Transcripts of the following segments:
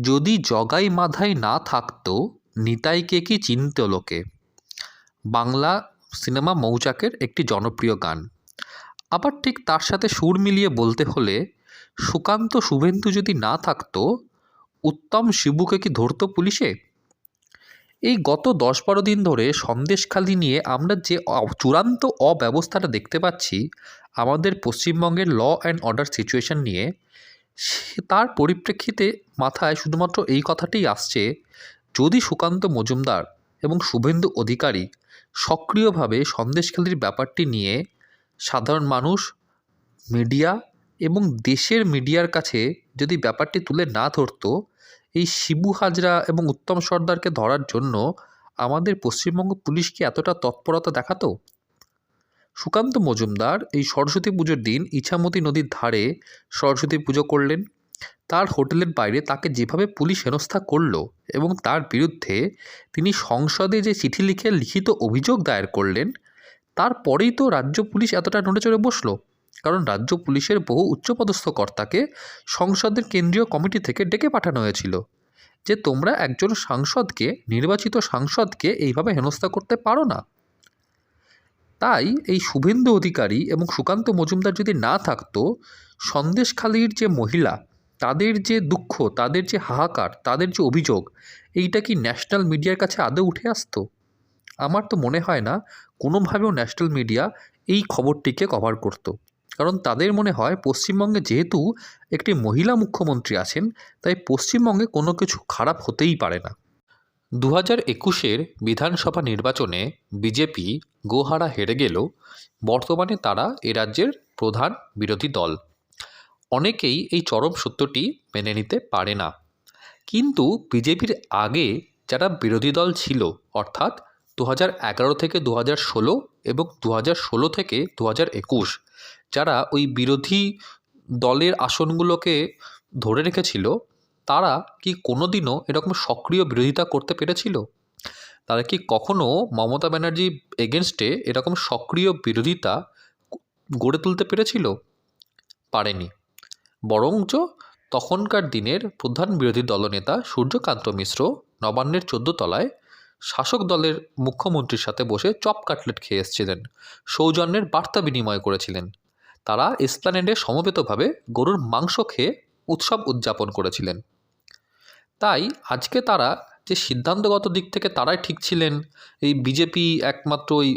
যদি জগাই মাধাই না থাকতো, নিতাইকে কি চিনত লোকে? বাংলা সিনেমা মৌচাকের একটি জনপ্রিয় গান। আবার ঠিক তার সাথে সুর মিলিয়ে বলতে হলে, সুকান্ত শুভেন্দু যদি না থাকতো, উত্তম শিবুকে কি ধরতো পুলিশে? এই গত দশ বারো দিন ধরে সন্দেশখালি নিয়ে আমরা যে চূড়ান্ত অব্যবস্থাটা দেখতে পাচ্ছি, আমাদের পশ্চিমবঙ্গের ল অ্যান্ড অর্ডার সিচুয়েশন নিয়ে তার পরিপ্রেক্ষিতে মাথায় শুধুমাত্র এই কথাটাই আসছে, যদি সুকান্ত মজুমদার এবং শুভেন্দু অধিকারী সক্রিয়ভাবে সন্দেশখালির ব্যাপারটি নিয়ে সাধারণ মানুষ, মিডিয়া এবং দেশের মিডিয়ার কাছে যদি ব্যাপারটি তুলে না ধরতো, এই শিবু হাজরা এবং উত্তম সর্দারকে ধরার জন্য আমাদের পশ্চিমবঙ্গ পুলিশ কি এতটা তৎপরতা দেখাতো? সুকান্ত মজুমদার এই সরস্বতী পুজোর দিন ইছামতি নদীর ধারে সরস্বতী পুজো করলেন। তার হোটেলের বাইরে তাকে যেভাবে পুলিশ হেনস্থা করল এবং তার বিরুদ্ধে তিনি সংসদে যে চিঠি লিখে লিখিত অভিযোগ দায়ের করলেন তারপরেই তো রাজ্য পুলিশ এতটা নড়ে চড়ে বসল। কারণ রাজ্য পুলিশের বহু উচ্চপদস্থ কর্তাকে সংসদের কেন্দ্রীয় কমিটি থেকে ডেকে পাঠানো হয়েছিল যে তোমরা একজন সাংসদকে, নির্বাচিত সাংসদকে এইভাবে হেনস্থা করতে পারো না। তাই এই শুভেন্দু অধিকারী এবং সুকান্ত মজুমদার যদি না থাকতো, সন্দেশখালির যে মহিলা, তাদের যে দুঃখ, তাদের যে হাহাকার, তাদের যে অভিযোগ, এইটা কি ন্যাশনাল মিডিয়ার কাছে আদৌ উঠে আসতো? আমার তো মনে হয় না কোনোভাবেও ন্যাশনাল মিডিয়া এই খবরটিকে কভার করতো। কারণ তাদের মনে হয় পশ্চিমবঙ্গে যেহেতু একটি মহিলা মুখ্যমন্ত্রী আছেন, তাই পশ্চিমবঙ্গে কোনো কিছু খারাপ হতেই পারে না। দু হাজার একুশের বিধানসভা নির্বাচনে বিজেপি গোহারা হেরে গেলেও বর্তমানে তারা এ রাজ্যের প্রধান বিরোধী দল। অনেকেই এই চরম সত্যটি মেনে নিতে পারে না। কিন্তু বিজেপির আগে যারা বিরোধী দল ছিল, অর্থাৎ দু এগারো থেকে দু ষোলো এবং দু ষোলো থেকে দু একুশ, যারা ওই বিরোধী দলের আসনগুলোকে ধরে রেখেছিল তারা কি কোনোদিনও এরকম সক্রিয় বিরোধিতা করতে পেরেছিল? তারা কি কখনো মমতা ব্যানার্জি এগেনস্টে এরকম সক্রিয় বিরোধিতা গড়ে তুলতে পেরেছিল? পারেনি। বরঞ্চ তখনকার দিনের প্রধান বিরোধী দলনেতা সূর্যকান্ত মিশ্র নবান্নের চোদ্দ তলায় শাসক দলের মুখ্যমন্ত্রীর সাথে বসে চপ কাটলেট খেয়ে এসেছিলেন, সৌজন্যের বার্তা বিনিময় করেছিলেন। তারা এসপ্ল্যানেডে সমবেতভাবে গরুর মাংস খেয়ে উৎসব উদযাপন করেছিলেন। তাই আজকে তারা যে সিদ্ধান্তগত দিক থেকে তারাই ঠিক ছিলেন, এই বিজেপি একমাত্র ওই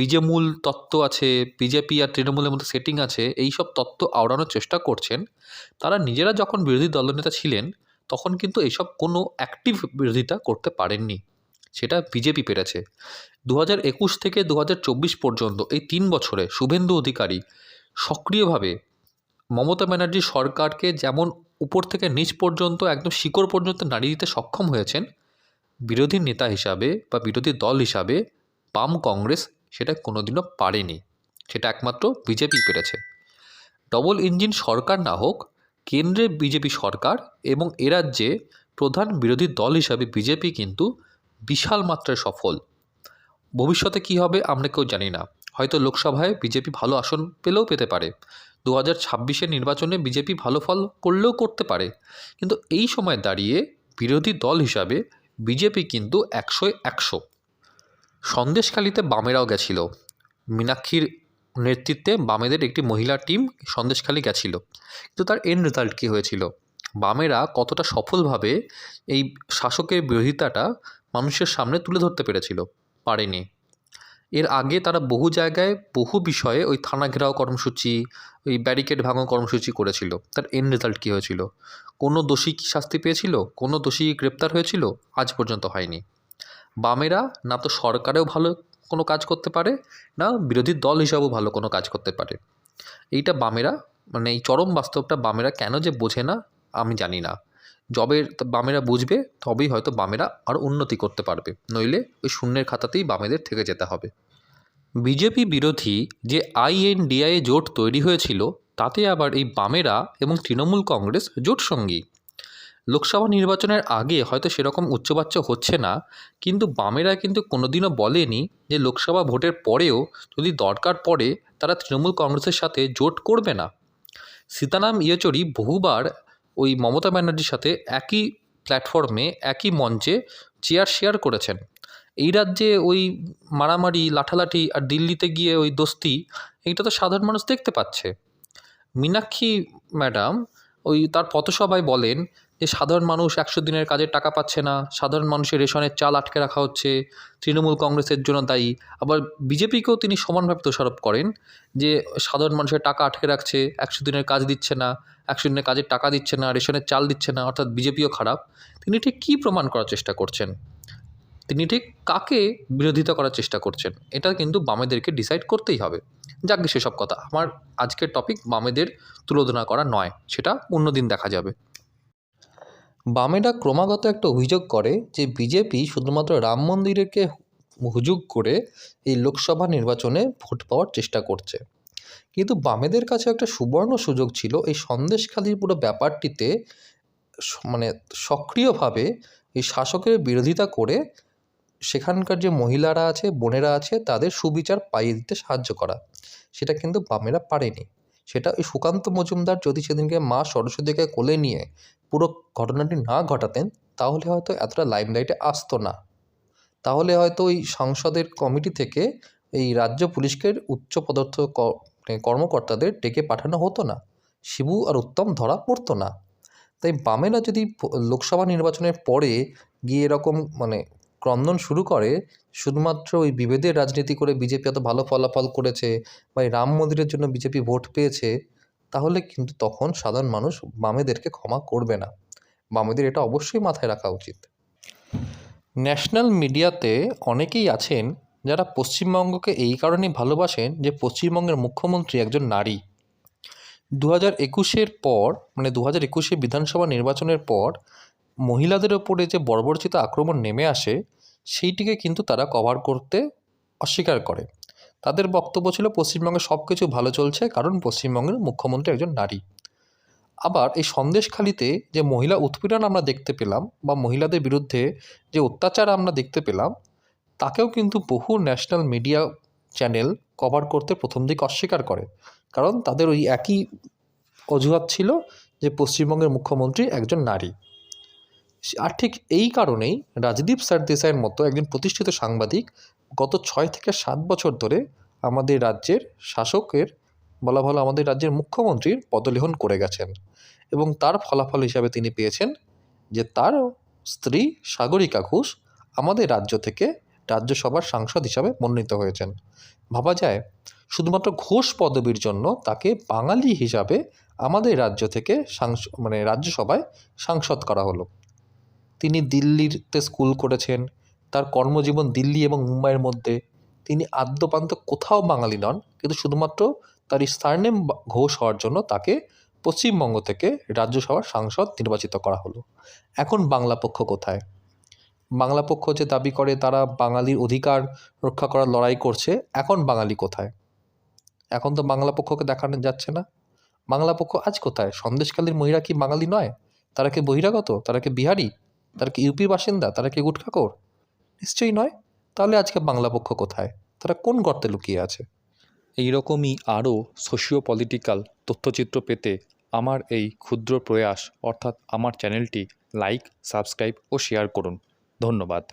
বিজেমূল তত্ত্ব আছে, বিজেপি আর তৃণমূলের মধ্যে সেটিং আছে এই সব তত্ত্ব আওড়ানোর চেষ্টা করছেন। তারা নিজেরা যখন বিরোধী দলনেতা ছিলেন, তখন কিন্তু এইসব কোনো অ্যাক্টিভ বিরোধিতা করতে পারেননি। সেটা বিজেপি পেরেছে। দু একুশ থেকে দু হাজার চব্বিশ পর্যন্ত এই তিন বছরে শুভেন্দু অধিকারী সক্রিয়ভাবে মমতা ব্যানার্জি সরকারকে যেমন উপর থেকে নিচ পর্যন্ত, একদম শিকড় পর্যন্ত নাড়িয়ে দিতে সক্ষম হয়েছেন। বিরোধী নেতা হিসাবে বা বিরোধী দল হিসাবে বাম কংগ্রেস সেটা কোনোদিনও পারেনি। সেটা একমাত্র বিজেপি পেরেছে। ডবল ইঞ্জিন সরকার না হোক, কেন্দ্রে বিজেপি সরকার এবং এ রাজ্যে প্রধান বিরোধী দল হিসাবে বিজেপি কিন্তু বিশাল মাত্রায় সফল। ভবিষ্যতে কী হবে আমরা কেউ জানি না। হয়তো লোকসভায় বিজেপি ভালো আসন পেলেও পেতে পারে। দু হাজার ছাব্বিশের নির্বাচনে বিজেপি ভালো ফল করলেও করতে পারে। কিন্তু এই সময় দাঁড়িয়ে বিরোধী দল হিসাবে বিজেপি কিন্তু একশোয় একশো। সন্দেশখালিতে বামেরাও গেছিল। মীনাক্ষীর নেতৃত্বে বামেদের একটি মহিলা টিম সন্দেশখালি গেছিল। কিন্তু তার এন্ড রেজাল্ট কী হয়েছিল? বামেরা কতটা সফলভাবে এই শাসকের বিরোধিতাটা মানুষের সামনে তুলে ধরতে পেরেছিল পারেনি। এর আগে তারা বহু জায়গায় বহু বিষয়ে ওই থানা ঘেরাও কর্মসূচি, ওই ব্যারিকেড ভাঙাও কর্মসূচি করেছিল। তার এন্ড রেজাল্ট কী হয়েছিল? কোনো দোষী কি শাস্তি পেয়েছিল? কোনো দোষী গ্রেপ্তার হয়েছিল? আজ পর্যন্ত হয়নি। বামেরা, না তো সরকারেও ভালো কোনো কাজ করতে পারে, না বিরোধী দল হিসাবেও ভালো কোনো কাজ করতে পারে। এইটা বামেরা মানে এই চরম বাস্তবটা বামেরা কেন যে বোঝে না, আমি জানি না। যবে বামেরা বুঝবে, তবেই হয়তো বামেরা আরও উন্নতি করতে পারবে। নইলে ওই শূন্যের খাতাতেই বামেদের থেকে যেতে হবে। বিজেপি বিরোধী যে আইএনডিআইএ জোট তৈরি হয়েছিল, তাতে আবার এই বামেরা এবং তৃণমূল কংগ্রেস জোট সঙ্গী। লোকসভা নির্বাচনের আগে হয়তো সেরকম উচ্চবাচ্য হচ্ছে না, কিন্তু বামেরা কিন্তু কোনোদিনও বলেনি যে লোকসভা ভোটের পরেও যদি দরকার পড়ে, তারা তৃণমূল কংগ্রেসের সাথে জোট করবে না। সীতারাম ইয়েচুরি বহুবার ওই মমতা ব্যানার্জির সাথে একই প্ল্যাটফর্মে একই মঞ্চে চেয়ার শেয়ার করেছেন। এই রাজ্যে ওই মারামারি, লাঠালাঠি আর দিল্লিতে গিয়ে ওই দোস্তি, এইটা তো সাধারণ মানুষ দেখতে পাচ্ছে। মীনাক্ষী ম্যাডাম ওই তার পথসভায় বলেন যে, সাধারণ মানুষ একশো দিনের কাজের টাকা পাচ্ছে না, সাধারণ মানুষের রেশনের চাল আটকে রাখা হচ্ছে, তৃণমূল কংগ্রেসের জন্য দায়ী। আবার বিজেপিকেও তিনি সমানভাবে দোষারোপ করেন যে, সাধারণ মানুষের টাকা আটকে রাখছে, একশো দিনের কাজ দিচ্ছে না, একশো দিনের কাজের টাকা দিচ্ছে না, রেশনের চাল দিচ্ছে না, অর্থাৎ বিজেপিও খারাপ। তিনি ঠিক কী প্রমাণ করার চেষ্টা করছেন? তিনি ঠিক কাকে বিরোধিতা করার চেষ্টা করছেন? এটা কিন্তু বামেদেরকে ডিসাইড করতেই হবে। যাক সেসব কথা। আমার আজকের টপিক বামেদের তুলোধনা করা নয়, সেটা অন্যদিন দেখা যাবে। বামেরা ক্রমাগত একটা অভিযোগ করে যে বিজেপি শুধুমাত্র রাম মন্দিরকে হুজুগ করে এই লোকসভা নির্বাচনে ভোট পাওয়ার চেষ্টা করছে। কিন্তু বামেদের কাছে একটা সুবর্ণ সুযোগ ছিল, এই সন্দেশখালির পুরো ব্যাপারটিতে মানে সক্রিয়ভাবে এই শাসকের বিরোধিতা করে সেখানকার যে মহিলারা আছে, বোনেরা আছে, তাদের সুবিচার পাইয়ে দিতে সাহায্য করা। সেটা কিন্তু বামেরা পারেনি। সেটা ওই সুকান্ত মজুমদার যদি সেদিনকে মা সরস্বতীকে কোলে নিয়ে পুরো ঘটনাটি না ঘটাতেন, তাহলে হয়তো এতটা লাইমলাইটে আসতো না। তাহলে হয়তো ওই সংসদের কমিটি থেকে এই রাজ্য পুলিশকে উচ্চ পদার্থ মানে কর্মকর্তাদের ডেকে পাঠানো হতো না। শিবু আর উত্তম ধরা পড়তো না। তাই বামেরা যদি লোকসভা নির্বাচনের পরে গিয়ে এরকম মানে ক্রন্দন শুরু করে, শুধুমাত্র ওই বিভেদের রাজনীতি করে বিজেপি এত ভালো ফলাফল করেছে বা এই রাম মন্দিরের জন্য বিজেপি ভোট পেয়েছে, তাহলে কিন্তু তখন সাধারণ মানুষ বামেদেরকে ক্ষমা করবে না। বামেদের এটা অবশ্যই মাথায় রাখা উচিত। ন্যাশনাল মিডিয়াতে অনেকেই আছেন যারা পশ্চিমবঙ্গকে এই কারণেই ভালোবাসেন যে পশ্চিমবঙ্গের মুখ্যমন্ত্রী একজন নারী। দু হাজার একুশের পর মানে দু হাজার একুশে বিধানসভা নির্বাচনের পর মহিলাদের ওপরে যে বর্বরচিত আক্রমণ নেমে আসে, সেইটিকে কিন্তু তারা কভার করতে অস্বীকার করে। তাদের বক্তব্য ছিল, পশ্চিমবঙ্গে সব কিছু ভালো চলছে কারণ পশ্চিমবঙ্গের মুখ্যমন্ত্রী একজন নারী। আবার এই সন্দেশখালিতে যে মহিলা উৎপীড়ন আমরা দেখতে পেলাম বা মহিলাদের বিরুদ্ধে যে অত্যাচার আমরা দেখতে পেলাম, তাকেও কিন্তু বহু ন্যাশনাল মিডিয়া চ্যানেল কভার করতে প্রথম দিকে অস্বীকার করে। কারণ তাদের ওই একই অজুহাত ছিল যে পশ্চিমবঙ্গের মুখ্যমন্ত্রী একজন নারী। আর ঠিক এই কারণেই রাজদীপ স্যারদেশাইয়ের মতো একজন প্রতিষ্ঠিত সাংবাদিক গত ছয় থেকে সাত বছর ধরে আমাদের রাজ্যের শাসকের, বলা ভালো আমাদের রাজ্যের মুখ্যমন্ত্রীর পদলেহন করে গেছেন এবং তার ফলাফল হিসাবে তিনি পেয়েছেন যে তার স্ত্রী সাগরিকা ঘোষ আমাদের রাজ্য থেকে রাজ্যসভার সাংসদ হিসাবে মনোনীত হয়েছেন। ভাবা যায়, শুধুমাত্র ঘোষ পদবীর জন্য তাকে বাঙালি হিসাবে আমাদের রাজ্য থেকে সাংস মানে রাজ্যসভায় সাংসদ করা হলো। তিনি দিল্লিতে স্কুল করেছেন। তার কর্মজীবন দিল্লি এবং মুম্বাইয়ের মধ্যে। তিনি আদ্যপান্ত কোথাও বাঙালি নন, কিন্তু শুধুমাত্র তার সারনেম ঘোষ হওয়ার জন্য তাকে পশ্চিমবঙ্গ থেকে রাজ্যসভার সাংসদ নির্বাচিত করা হলো। এখন বাংলা পক্ষ কোথায়? বাংলা পক্ষ যে দাবি করে তারা বাঙালির অধিকার রক্ষা করার লড়াই করছে, এখন বাঙালি কোথায়? এখন তো বাংলা পক্ষকে দেখানো যাচ্ছে না। বাংলা পক্ষ আজ কোথায়? সন্দেশকালীর মহিলা কি বাঙালি নয়? তারা কি বহিরাগত? তারা কি বিহারি? তারা কি ইউপি বাসিন্দা? তারা কি গুটখাকর নিশ্চয়ই নয়। তাহলে আজকে বাংলা পক্ষ কোথায়? তারা কোন গর্তে লুকিয়ে আছে? এই রকমই আরও সোশিও পলিটিক্যাল তথ্যচিত্র পেতে আমার এই ক্ষুদ্র প্রয়াস, অর্থাৎ আমার চ্যানেলটি লাইক, সাবস্ক্রাইব ও শেয়ার করুন। ধন্যবাদ।